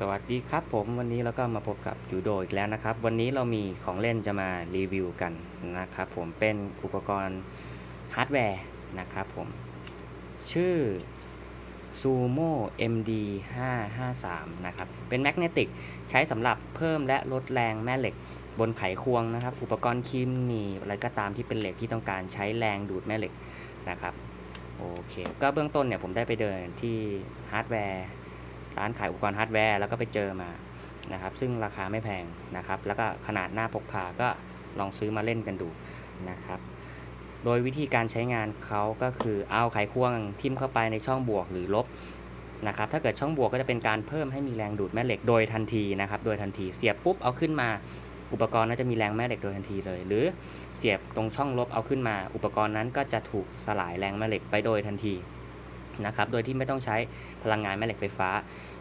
สวัสดีครับผมวันนี้เราก็มาพบกับยูโดอีกแล้วนะครับ วันนี้เรามีของเล่นจะมารีวิวกันนะครับผมเป็นอุปกรณ์ฮาร์ดแวร์นะครับผม ชื่อ Sumo MD 553นะครับ เป็นแมกเนติกใช้สำหรับเพิ่มและลดแรงแม่เหล็กบนไขควงนะครับ อุปกรณ์คีมหนีอะไรก็ตามที่เป็นเหล็กที่ต้องการใช้แรงดูดแม่เหล็กนะครับโอเค ก็เบื้องต้นเนี่ยผมได้ไปเดินที่ฮาร์ดแวร์ ร้านขายอุปกรณ์ฮาร์ดแวร์แล้วก็ไปเจอมานะครับ ซึ่งราคาไม่แพงนะครับ แล้วก็ขนาดหน้าพกพาก็ลองซื้อมาเล่นกันดูนะครับ โดยวิธีการใช้งานเขาก็คือเอาไขควงทิ่มเข้าไปในช่องบวกหรือลบนะครับ ถ้าเกิดช่องบวกก็จะเป็นการเพิ่มให้มีแรงดูดแม่เหล็กโดยทันทีนะครับ โดยทันทีเสียบปุ๊บเอาขึ้นมาอุปกรณ์นั้นจะมีแรงแม่เหล็กโดยทันทีเลย หรือเสียบตรงช่องลบเอาขึ้นมา อุปกรณ์นั้นก็จะถูกสลายแรงแม่เหล็กไปโดยทันที นะครับ โดยที่ไม่ต้องใช้พลังงานแม่เหล็กไฟฟ้า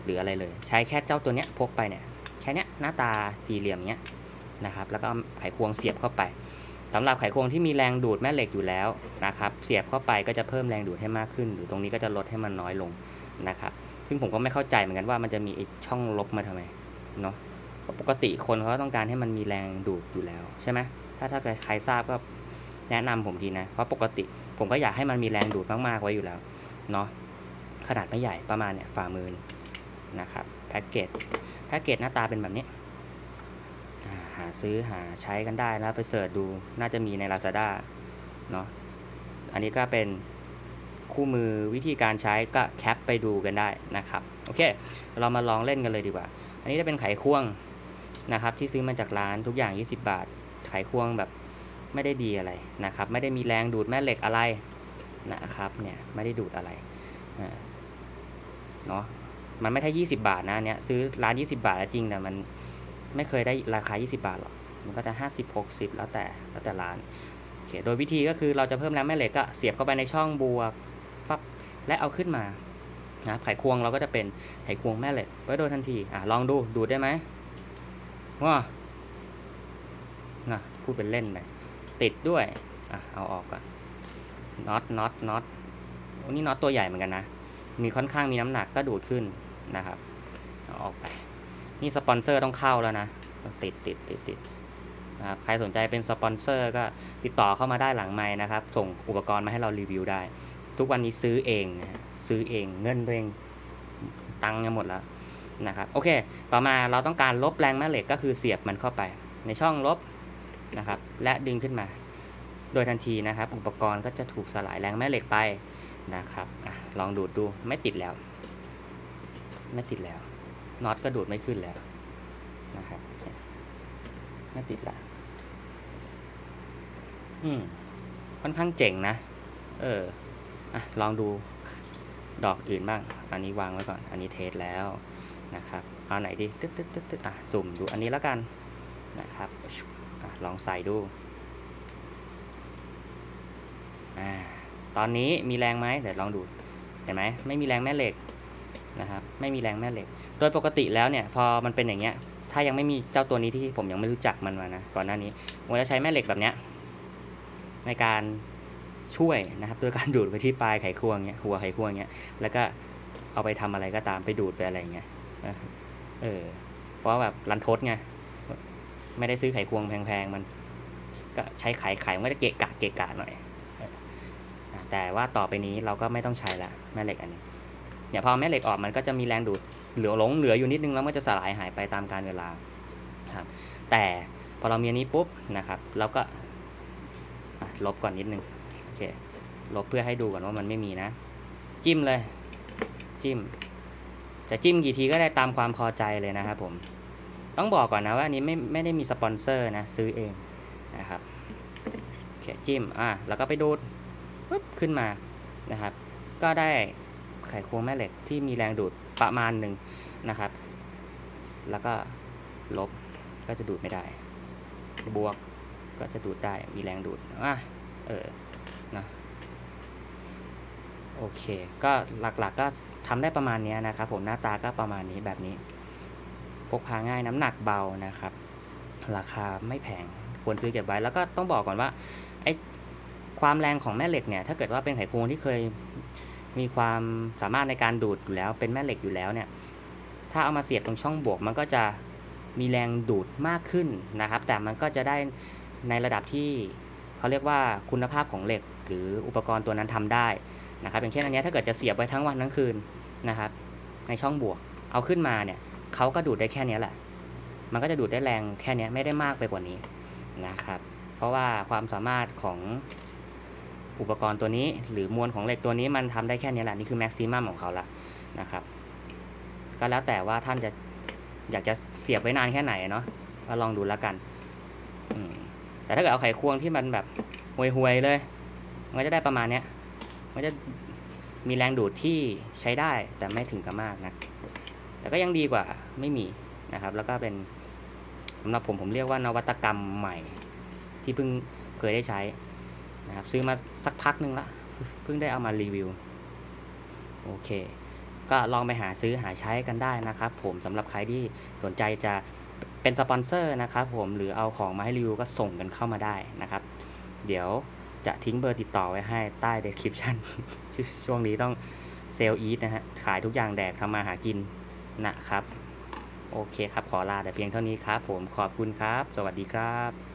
หรืออะไรเลย ใช้แค่เจ้าตัวเนี้ยพกไปเนี่ยแค่เนี้ยหน้าตาสี่เหลี่ยมเนี้ยนะครับแล้วก็ไขควงเสียบเข้าไปสำหรับไขควงที่มีแรงดูดแม่เหล็กอยู่แล้วนะครับเสียบเข้าไปก็จะเพิ่มแรงดูดให้มากขึ้น หรือตรงนี้ก็จะลดให้มันน้อยลงนะครับซึ่งผมก็ไม่เข้าใจเหมือนกันว่ามันจะมีช่องลบมาทำไมเนาะปกติคนเขาต้องการให้มันมีแรงดูดอยู่แล้วใช่ไหมถ้าถ้าใครทราบก็แนะนำผมทีนะ เพราะปกติผมก็อยากให้มันมีแรงดูดมากๆไว้อยู่แล้ว เนาะขนาดไม่ใหญ่ประมาณเนี่ยฝ่ามือนนะครับแพ็กเกจแพ็กเกจหน้าตาเป็นแบบนี้ หาซื้อหาใช้กันได้แล้วไปเสิร์ชดูน่าจะมีใน Lazada เนาะอันนี้ก็เป็นคู่มือวิธีการใช้ก็แคปไปดูกันได้นะครับโอเค เรามาลองเล่นกันเลยดีกว่า อันนี้จะเป็นไขควงนะครับที่ซื้อมาจากร้านทุกอย่าง 20 บาท ไขควงแบบไม่ได้ดีอะไรนะครับ ไม่ได้มีแรงดูดแม่เหล็กอะไร นะครับเนี่ยไม่ได้ดูดอะไรอ่าเนาะมันไม่ใช่ยี่สิบาทนะเนี่ยซื้อร้านยี่สิบาทจริงแต่มันไม่เคยได้ราคา 20 บาทหรอกมันก็จะ 50 60 แล้วแต่แล้วแต่ร้านโอเคโดยวิธีก็คือเราจะเพิ่มแรงแม่เหล็กก็เสียบเข้าไปในช่องบวกปั๊บและเอาขึ้นมานะไขควงเราก็จะเป็นไขควงแม่เหล็กไว้โดยทันทีอะลองดูดูดได้ไหมว้านะพูดเป็นเล่นไปติดด้วยอะเอาออกก่อน น็อตน็อตน็อตอ้นี่น็อตตัวใหญ่เหมือนกันนะ มีค่อนข้างมีน้ำหนักก็ดูดขึ้นนะครับออกไป นี่สปอนเซอร์ต้องเข้าแล้วนะ ติดติดติดติดนะครับใครสนใจเป็นสปอนเซอร์ก็ติดต่อเข้ามาได้หลังไม้นะครับ ส่งอุปกรณ์มาให้เรารีวิวได้ ทุกวันนี้ซื้อเองนะซื้อเองเงินตัวเองตังค์หมดแล้วนะครับโอเค ต่อมาเราต้องการลบแรงแม่เหล็กก็คือเสียบมันเข้าไป ในช่องลบนะครับ และดึงขึ้นมา โดยทันทีนะครับ อุปกรณ์ก็จะถูกสลายแรงแม่เหล็กไปนะครับอลองดูดดูไม่ติดแล้ว ไม่ติดแล้วน็อตก็ดูดไม่ขึ้นแล้วนะครับไม่ติดแล้วอืมค่อนข้างเจ๋งนะ เอออะลองดูดอกอื่นบ้าง อันนี้วางไว้ก่อน อันนี้เทสแล้วนะครับ เอาไหนดี ตึ๊ดตึ๊ดตึ๊ดตึ๊ดอะ สุ่มดูอันนี้แล้วกันนะครับอะลองใส่ดู อ่าตอนนี้มีแรงไหมเดี๋ยวลองดูเห็นไหมไม่มีแรงแม่เหล็กนะครับไม่มีแรงแม่เหล็ก โดยปกติแล้วเนี่ยพอมันเป็นอย่างเงี้ยถ้ายังไม่มีเจ้าตัวนี้ที่ผมยังไม่รู้จักมันมานะก่อนหน้านี้ผมจะใช้แม่เหล็กแบบเนี้ยในการช่วยนะครับโดยการดูดไปที่ปลายไขควงเงี้ยหัวไขควงเงี้ยแล้วก็เอาไปทำอะไรก็ตามไปดูดไปอะไรเงี้ยเออเพราะแบบรันทดไงไม่ได้ซื้อไขควงแพงๆมัน ก็ใช้ไขไขมันก็จะเกะกะเกะกะหน่อย แต่ว่าต่อไปนี้เราก็ไม่ต้องใช้ละแม่เหล็กอันนี้เนี่ยพอแม่เหล็กออกมันก็จะมีแรงดูดเหลือหลงเหลืออยู่นิดนึงแล้วมันจะสลายหายไปตามการเวลาครับแต่พอเรามีอันนี้ปุ๊บนะครับเราก็ลบก่อนนิดนึงโอเคลบเพื่อให้ดูก่อนว่ามันไม่มีนะ จิ้มเลย จิ้ม จะจิ้มกี่ทีก็ได้ตามความพอใจเลยนะครับผมต้องบอกก่อนนะว่าอันนี้ไม่ไม่ได้มีสปอนเซอร์นะซื้อเองนะครับโอเคจิ้มอะแล้วก็ไปดูด ปุ๊บขึ้นมานะครับ ก็ได้ไขควงแม่เหล็กที่มีแรงดูดประมาณหนึ่งนะครับ แล้วก็ลบก็จะดูดไม่ได้ บวกก็จะดูดได้มีแรงดูดอะเออนะโอเค ก็หลักๆก็ทำได้ประมาณนี้นะครับ ผมหน้าตาก็ประมาณนี้แบบนี้พกพาง่ายน้ำหนักเบานะครับ ราคาไม่แพงควรซื้อเก็บไว้แล้วก็ต้องบอกก่อนว่าไอ้ ความแรงของแม่เหล็กเนี่ยถ้าเกิดว่าเป็นไขควงที่เคยมีความสามารถในการดูดอยู่แล้ว เป็นแม่เหล็กอยู่แล้วเนี่ยถ้าเอามาเสียบตรงช่องบวก มันก็จะมีแรงดูดมากขึ้นนะครับ แต่มันก็จะได้ในระดับที่เขาเรียกว่าคุณภาพของเหล็ก หรืออุปกรณ์ตัวนั้นทำได้นะครับ อย่างเช่นอันนี้ถ้าเกิดจะเสียบไว้ทั้งวันทั้งคืนนะครับ ในช่องบวก เอาขึ้นมาเนี่ยเขาก็ดูดได้แค่นี้แหละ มันก็จะดูดได้แรงแค่นี้ไม่ได้มากไปกว่านี้นะครับ เพราะว่าความสามารถของ อุปกรณ์ตัวนี้ หรือมวลของเหล็กตัวนี้มันทำได้แค่นี้แหละนี่คือแม็กซิมัมของเขาละนะครับ ก็แล้วแต่ว่าท่านจะอยากจะเสียบไว้นานแค่ไหนเนาะก็ลองดูแล้วกันอืแต่ถ้าเกิดเอาไขควงที่มันแบบห่วยๆเลย มันก็จะได้ประมาณเนี้ยมันจะมีแรงดูดที่ใช้ได้แต่ไม่ถึงกับมากนะ แต่ก็ยังดีกว่าไม่มีนะครับ แล้วก็เป็นสำหรับผมผมเรียกว่านวัตกรรมใหม่ที่เพิ่งเคยได้ใช้ นะครับซื้อมาสักพักหนึ่งละเพิ่งได้เอามารีวิวโอเค ก็ลองไปหาซื้อหาใช้กันได้นะครับ ผมสำหรับใครที่สนใจจะเป็นสปอนเซอร์นะครับผมหรือเอาของมาให้รีวิวก็ส่งกันเข้ามาได้นะครับ เดี๋ยวจะทิ้งเบอร์ติดต่อไว้ให้ใต้ description ช่วงนี้ต้องเซลล์อีทนะฮะ ขายทุกอย่างแดกทำมาหากินนะครับ โอเคครับ ขอลาแต่เพียงเท่านี้ครับผมขอบคุณครับ สวัสดีครับ